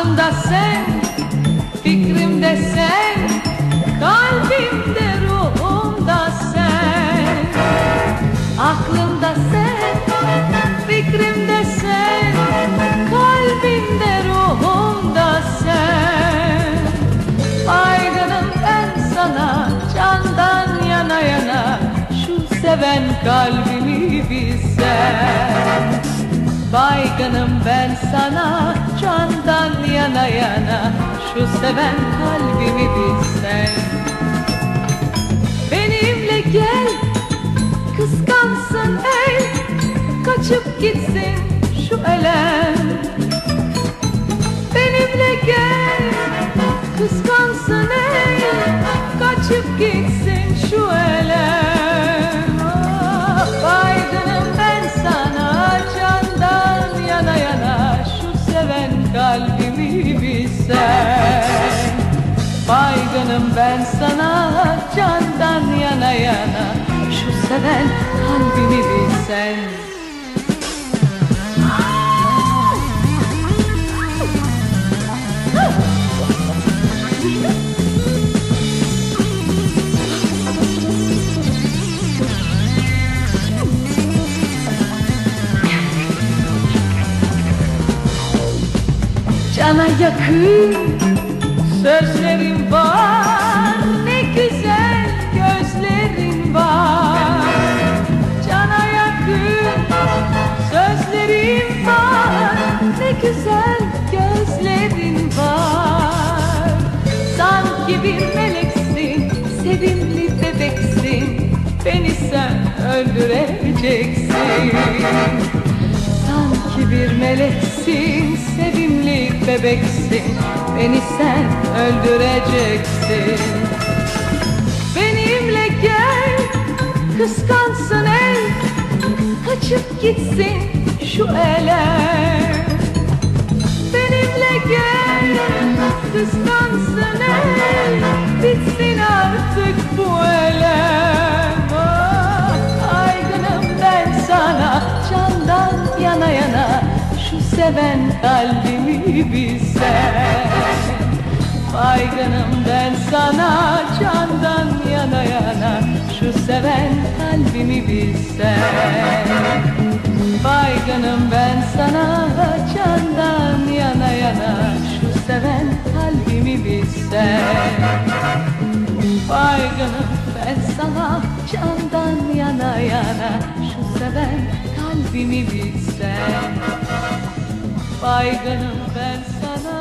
Aklımda sen, fikrimde sen Kalbimde, ruhumda sen. Aklımda sen, fikrimde sen Kalbimde, ruhumda sen. Ayrılım ben sana, candan yana yana Şu seven kalbimi bilsen. Baygınım ben sana candan yana yana. Şu seven kalbimi bilsen. Benimle gel kıskansın ey Kaçıp gitsin kalbimi bilsen. Baygınım ben sana candan yana yana. Şu seven kalbimi bilsen Cana yakın sözlerim var. Ne güzel gözlerin var. Cana yakın sözlerim var. Ne güzel gözlerin var. Sanki bir meleksin Sevimli bebeksin. Beni sen öldüreceksin. Sanki bir meleksin, sevimli bebeksin. Beni sen öldüreceksin. Benimle gel, kıskansın ey Kaçıp gitsin şu ele. Benimle gel, seven kalbimi bilsen Baygınım ben sana candan yana yana. Şu seven kalbimi bilsen Baygınım ben sana candan yana yana. Şu seven kalbimi bilsen Baygınım ben sana candan yana yana. Şu seven kalbimi bilsen Baygınım ben sana